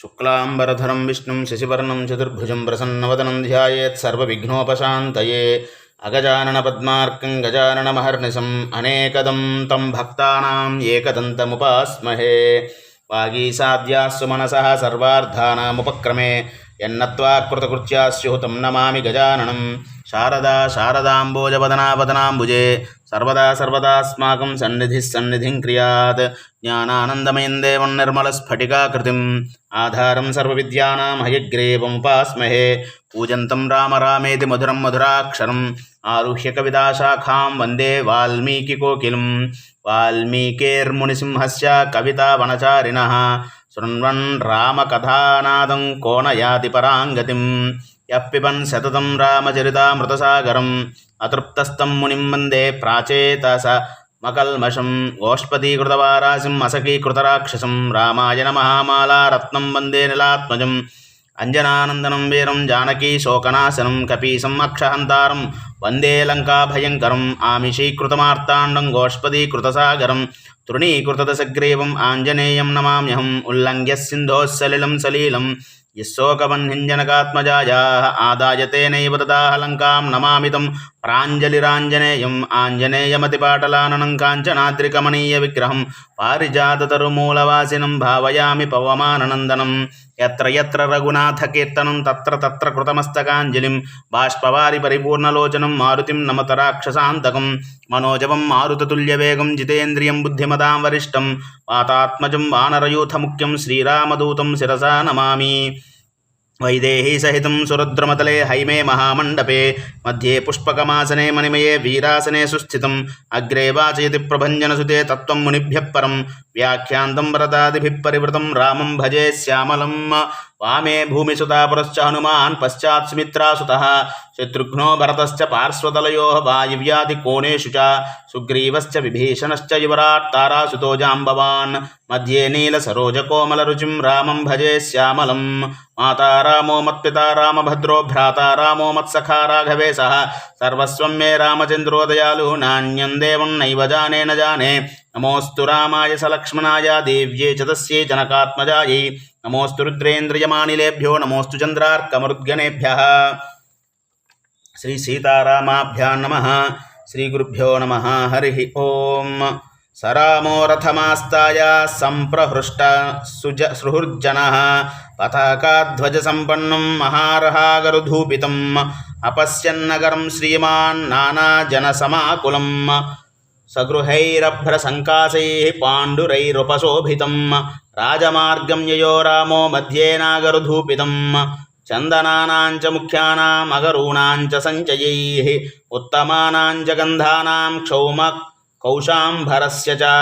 शुक्लाम्बरधरं विष्णुं शशिवर्णं चतुर्भुजं प्रसन्नवदनं ध्यायेत् सर्वविघ्नोपशान्तये अगजाननपद्मार्कं गजाननमहर्निशम् अनेकदं तं भक्तानाम् एकदन्तमुपास्महे वागीसाद्यास्सु मनसः सर्वार्थानामुपक्रमे यन्नत्वा कृतकृत्या स्युः तं नमामि गजाननं शारदा शारदाम्बोजवदनावदनाम्बुजे సర్వదా సర్వదాస్మాకం సన్నిధి సన్నిధిం క్రియాత్. జ్ఞానానందమయం దేవం నిర్మలస్ఫటికాకృతిం ఆధారం సర్వవిద్యానాం హయగ్రేవముపాస్మహే. పూజంతం రామ రామేతి మధురం మధురాక్షరం. ఆరుహ్య కవితాశాఖాం వందే వాల్మీకికోకిలం వాల్మీకేర్మునిసింహస్య కవితావనచారిణ. శృణ్వన్ రామకథానాదం కోణయాతి పరాంగతిం. యప్పిబన్ సతతం రామచరితామృతసాగరం అతృప్తస్తం మునిం వందే ప్రాచేతస మకల్మషం. గోష్పదీకృతవారాసిం అసకీకృతరాక్షసం. రామాయణ మహామాలారత్నం వందే నిలాత్మజం. అంజనానందనం వీరం జానకీ శోకనాశనం. కపీసం అక్షహంతారం వందే లంకాభయంకరం. ఆమిషీకృతమార్తాండం గోష్పదీకృతసాగరం. తృణీకృతదశగ్రీవం ఆంజనేయం నమామ్యహం. ఉల్లంఘ్య సింధోస్సలిలం సలీలం. यस्सोकवह्निञ्जनकात्मजायाः आदाय तेनैव ददाह लङ्कां పరాంజలిరాంజనేయం ఆంజనేయమతిపాటలాననం కాంచనాద్రికమణీయ విగ్రహం పారిజాతరుమూలవాసినం భావయామి పవమానందనం ఎత్ర ఎత్ర రఘునాథకీర్తనం తత్ర తత్ర కృతమస్తకాంజలిం బాష్పవారి పరిపూర్ణలోచనం మారుతిం నమత రాక్షసాంతకం మనోజవం మారుతతుల్యవేగం జితేంద్రియం బుద్ధిమతాం వరిష్టం వాతాత్మజం వానరయూథముఖ్యం శ్రీరామదూతం శిరసా నమామి. नमामि वैदेहीसहितं सुरुद्रमतले हैमे महामण्डपे मध्ये पुष्पकमासने मणिमये वीरासने सुस्थितम् अग्रे वाचयति प्रभञ्जनसुते तत्त्वं मुनिभ्यः परं व्याख्यान्तं वरदादिभिः परिवृतं रामं भजे వామే భూమిసుతా పురశ్చ హనుమాన్ పశ్చాత్ సుమిత్రాసుత శత్రుఘ్నో భరతశ్చ పార్శ్వతలయో వాయువ్యాది కోణేషు చ సుగ్రీవశ్చ విభీషణశ్చ యువరాట్ తారాసుతో జాంబవాన్ మధ్యే నీల సరోజ కోమల రుచిం రామం భజే శ్యామలం మాతా రామో మత్పితా రామభద్రో భ్రాత రామో మత్సఖా రాఘవే సహ సర్వస్వం మే రామచంద్రోదయాలు నాణ్యం దేవం నైవ జానే జానే నమోస్తు రామాయ సలక్ష్మణాయ దేవ్యే చ జనకాత్మజాయై నమోస్తు రుద్రేంద్రియమానిలేభ్యో నమోస్తు చంద్రార్కమరుద్గణేభ్య. శ్రీ సీతారామాభ్యా నమ. శ్రీ గురుభ్యో నమ. హరి ఓం. సరామో రథమాస్తాయ సంప్రహృష్ట సుజ సృహృర్జన పతాకాధ్వజ సంపన్నం మహారహాగరుధూపితం. అపశ్యన్నగరం శ్రీమాన్ నానాజన सगृहैरभ्रसङ्कासैः पाण्डुरैरुपशोभितं राजमार्गं ययो रामो मध्ये नागरुधूपितम् चन्दनानां च मुख्यानाम् अगरूणां च सञ्चयैः उत्तमानां च गन्धानां क्षौम कौशाम्भरस्य च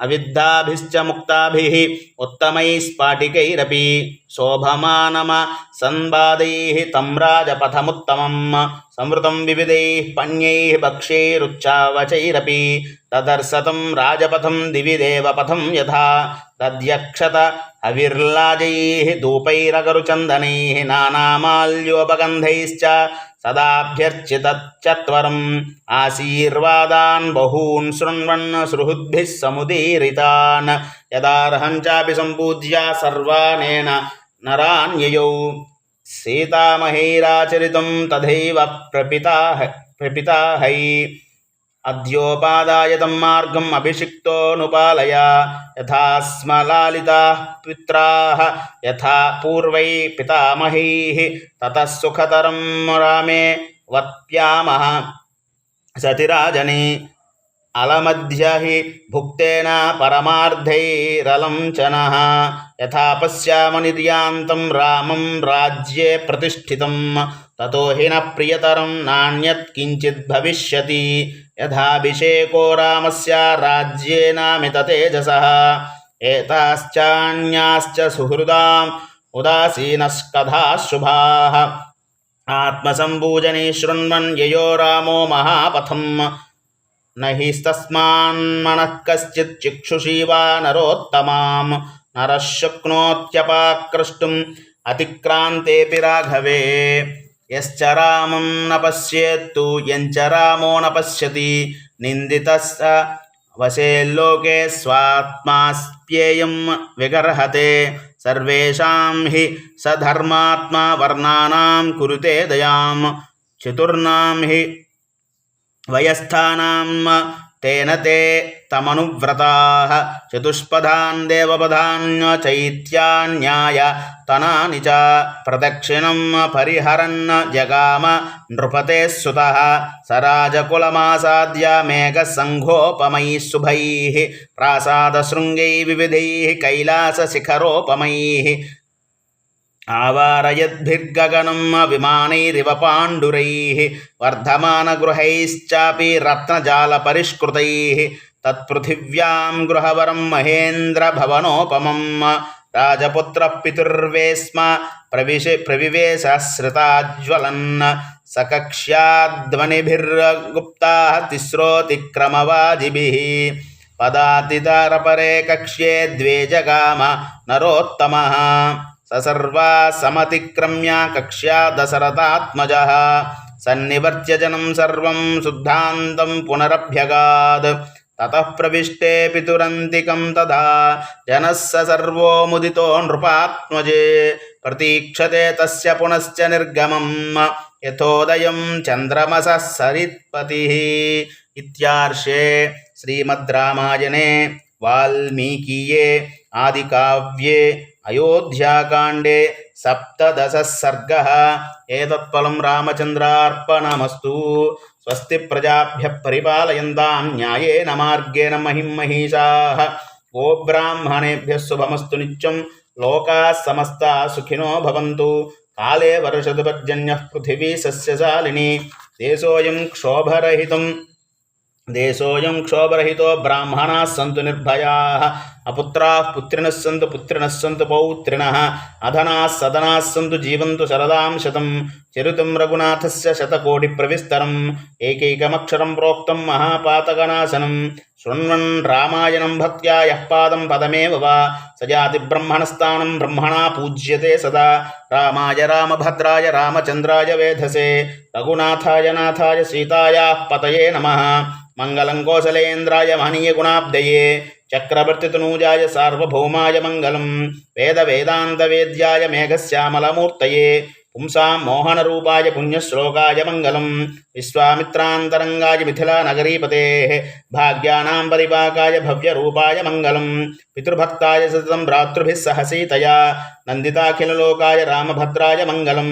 అవిద్ధాభిశ్చ ముక్తాభి ఉత్తమై స్ఫాటికైరపి శోభమానమ సంవాదై తమ్రాజపథముత్తమం సంవృతం వివిధై పణ్యై భక్షైరుచ్చావచైరపి తదర్శతం రాజపథం దివి దేవపథం యథా తద్యక్షత హవిర్లాజై ధూపైరగరుచందనై నానామాల్యోపగంధైశ్చ सदाभ्यर्चितच्चत्वरम् आशीर्वादान् बहून् शृण्वन् सुहृद्भिः समुदीरितान्। यदार्हं चापि सम्पूज्य सर्वानेन नरान्ययौ। सीतामहैराचरितं तथैव प्रपिता प्रपिताहै అద్యోపాదాయ తం మార్గం అభిషిక్తోనుపాలయ యథా స్మ లాలితా పిత్రా యథా పూర్వై పితామహై తత సుఖతరం రామే వప్యామహ సతిరాజని అలమధ్య హి భుక్తేన పరమార్థైరలంచన యథా పశ్యామ నిర్యాంతం రామం రాజ్యే ప్రతిష్ఠితం తతో హిన ప్రియతరం నాణ్యత్ కించిద్ భవిష్యతి यथाभिषेको रामस्य राज्येनामिततेजसः एताश्चान्याश्च सुहृदाम् उदासीनस्कथाः शुभाः आत्मसम्पूजने शृण्वन् ययो रामो महापथम्। न हि तस्मान्मनः कश्चित् चिक्षुषी वा नरोत्तमां नरः शक्नोत्यपाक्रष्टुम् अतिक्रान्तेऽपि राघवे। యశ్చరామం న పశ్యేత్తు యంచరామో న పశ్యతి నిందితస్ వశేల్లోకే స్వాత్మాస్ప్యేయం విగర్హతే. సర్వేషాం హి సధర్మాత్మా వర్ణానాం కురుతే దయాం. చతుర్ణాం హి వయస్థానాం तेन ते तमनुव्रताः चतुष्पदान् देवपदान्य चैत्यान्याय तनानि च प्रदक्षिणं परिहरन्न जगाम नृपते सुतः स राजकुलमासाद्य मेघसङ्घोपमैः शुभैः प्रासादशृङ्गैः विविधैः कैलासशिखरोपमैः ఆవారయద్భిర్గగనం విమానైరివ పాండురై వర్ధమానగృహైశ్చాపి రత్నజాలపరిష్కృతై తత్పృథివ్యాం గృహవరం మహేంద్రభవనోపమం రాజపుత్రపితుర్వేస్మ ప్రవిశ ప్రవివేశశ్రుతాజ్వలన్ సకక్ష్యాద్మనిభిర్గుప్తా తిస్రోతిక్రమవాజిభిः పదాతితారపరే కక్ష్యే ద్వే జగామ నరోత్తమः సర్వా సమతిక్రమ్య కక్ష్యా దశరథాత్మజ. సన్నివర్త్య జనం సర్వం శుద్ధాంతం పునరభ్యగాద్. తత ప్రవిష్టే పితురంతికం తథా జనస్స సర్వో ముదితో నృపాత్మజే. ప్రతీక్షతే తస్య పునశ్చ నిర్గమం. యథోదయం చంద్రమస సరిత్పతి. ఇత్యార్షే శ్రీమద్ రామాయణే. వాల్మీకియే. ఆదికావ్యే. అయోధ్యాకాండే సప్తదశ సర్గ. ఏతత్ఫలం రామచంద్రార్పణమస్తు. స్వస్తి ప్రజాభ్య పరిపాలయంతాం న్యాయేన మార్గేణ మహిం మహిషా. ఓ బ్రాహ్మణేభ్య శుభమస్తు నిత్యం లోకా సమస్త సుఖినో భవంతు. కాలే వర్షదు పర్జన్య పృథివీ సస్యశాలిని. దేశోయం క్షోభరహితం. దేశోయం క్షోభరహితో బ్రాహ్మణా సంతు నిర్భయా అపుత్రా పుత్రిణ సంతు పుత్రిణ సంతు పౌత్రిణ అధనా సదనా సంతు జీవంతు శరదాం శతం రఘునాథస్య శతకోటి ప్రవిస్తరం ఏకైకమక్షరం ప్రోక్తం మహాపాతకనాశనం శృణ్వన్ రామాయణం భక్త్యా యః పాదం పదమేవ వా సజాతి బ్రహ్మణస్థానం బ్రహ్మణా పూజ్యతే సదా రామాయ రామభద్రాయ రామచంద్రాయ వేధసే రఘునాథాయ నాథాయ సీతాయా పతయే నమ మంగళం కోసలేంద్రాయ మహనీయ గుణాబ్దయే చక్రవర్తితనూజాయ సార్వభౌమాయ మంగళం వేద వేదాంత వేద్యాయ మేఘశ్యామలమూర్తయే पुंसां मोहनरूपाय पुण्यश्लोकाय मङ्गलं मिथिला नगरीपते भाग्यानां परिपाकाय भव्यरूपाय मंगल पितृभक्ताय सततं भ्रातृभिः सह सीतया नन्दिताखिललोकाय रामभद्राय मङ्गलं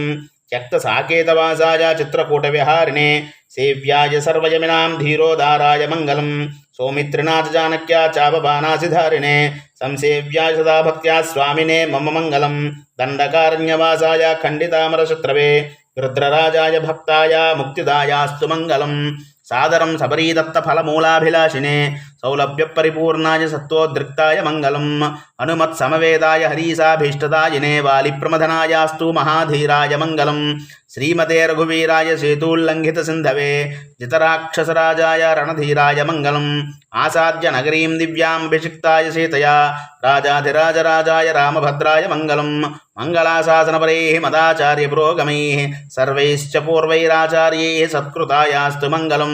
त्यक्तसाकेतवासाय चित्रकूटविहारिणे सेव्याय सर्वयमिनां धीरोदाराय मङ्गलम्। సౌమిత్రినాథ జానక్యా చాపబానాసిధారిణే సంసేవ్యా సదా భక్త్యా స్వామినే మమ మంగళం. దండకారణ్యవాసాయ ఖండితామరశత్రవే. రుద్రరాజాయ భక్తాయ ముక్తిదాయాస్తు మంగళం. సాదరం సబరీదత్త ఫలమూలాభిలాషినే సౌలభ్య పరిపూర్ణాయ సత్వోద్రిక్తాయ మంగళం. హనుమత్ సమవేదాయ హరీసాభీష్టదాయినే వాలిప్రమథనాయాస్తు మహాధీరాయ మంగళం. శ్రీమతే రఘువీరాయ సేతూల్లంఘిత సింధవే జితరాక్షసరాజాయ రణధీరాయ మంగళం ఆసాద్య నగరీం దివ్యామభిషిక్తాయ సీతయా రాజాధిరాజరాజాయ రామభద్రాయ మంగళం మంగళాశాసనపరై మదాచార్య పురోగమై సర్వైశ్చ పూర్వైరాచార్యై సత్కృతాయాస్తు మంగళం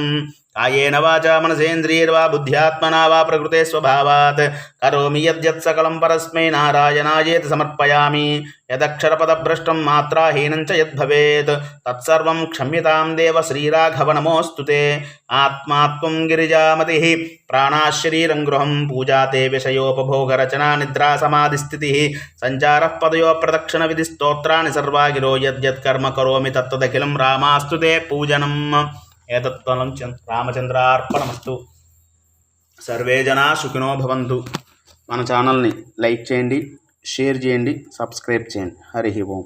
కాయేన వాచా మనసేంద్రియర్వా బుద్ధ్యాత్మనా వా ప్రకృతే స్వభావాత్ కరోమి యద్యత్సకలం పరస్మై నారాయణాయేతి సమర్పయామి యదక్షరపదభ్రష్టం మాత్రాహీనం చ యద్భవేత్ తత్సర్వం క్షమ్యతాం దేవ శ్రీరాఘవనమోऽस्तु ते। ఆత్మా త్వం గిరిజామతి ప్రాణాశరీరం గృహం పూజాతే విషయోపభోగరచనా నిద్రా సమాధిస్థితి సంచార పదయో ప్రదక్షిణ విధి స్తోత్రాన్ని సర్వాగిరో యద్యత్కర్మ కరోమి తత్తదఖిలం రామాస్తు పూజనం ఏతత్ఫలం రామచంద్రార్పణమస్తు. సర్వే జనా సుఖినో భవంతు. మన ఛానల్ని లైక్ చేయండి షేర్ చేయండి సబ్స్క్రైబ్ చేయండి. హరి ఓం.